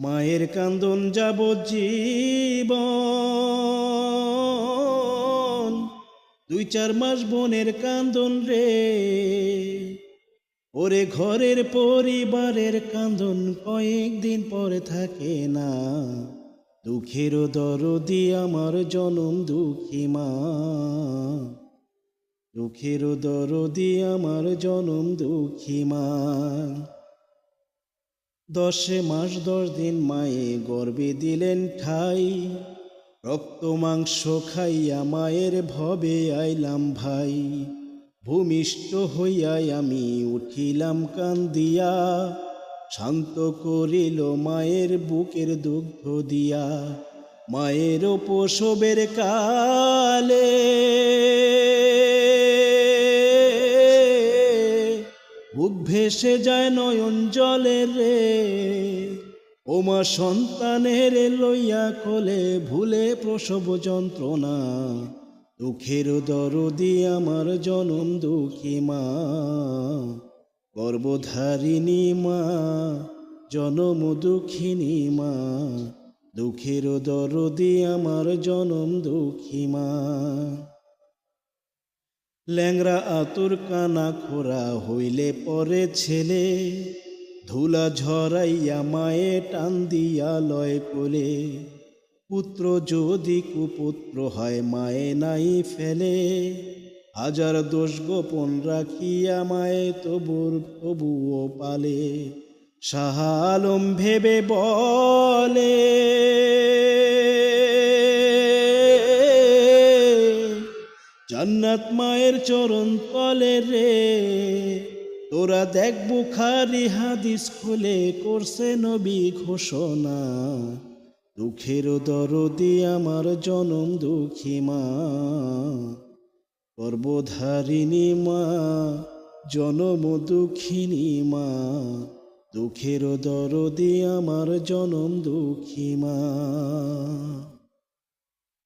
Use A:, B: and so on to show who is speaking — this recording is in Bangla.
A: মায়ের কান্দন যাব জীবন দুই চার মাস বোনের কান্দন রে। ওরে ঘরের পরিবারের কান্দন কয়েকদিন পরে থাকে না। দুঃখের দরদি আমার জনম দুঃখী মা। দুঃখের দরদি আমার জনম দুঃখী মা। দশে মাস দশ দিন মায়ে গর্বে দিলেন ঠাই। রক্ত মাংস খাইয়া মায়ের ভবে আইলাম ভাই। ভূমিষ্ঠ হইয়াই আমি উঠিলাম কান্দিয়া। শান্ত করিল মায়ের বুকের দুগ্ধ দিয়া। মায়ের প্রসবের কালে ভেসে যায় নয়ন জলে রে। ওমা সন্তানের লইয়া কোলে ভুলে প্রসব যন্ত্রণা। দুঃখের দরদি আমার জনম দুঃখী মা। গর্ভধারিণী মা, জনম দুঃখিনী মা। দুঃখের দরদি আমার জনম দুঃখী মা। ল্যাংরা আতুর কানা খোরা হইলে পরে ছেলে। ধুলা ঝরাইয়া মায়ে টান দিয়া লয় কোলে। পুত্র যদি কুপুত্র হয়, মায়ে নাই ফেলে। হাজার দোষ গোপন রাখিয়া মায়ে তবুর তবুও পালে। সাহালম ভেবে বলে। জান্নাত মায়ের চরণ তলে রে। তোরা দেখ বুখারি হাদিস খুলে করছে নবী ঘোষণা। দুঃখের দরদি আমার জনম দুঃখী মা। পর্বধারিণী মা, জনম দুঃখিনী মা। দুঃখের দরদি আমার জনম দুঃখী মা।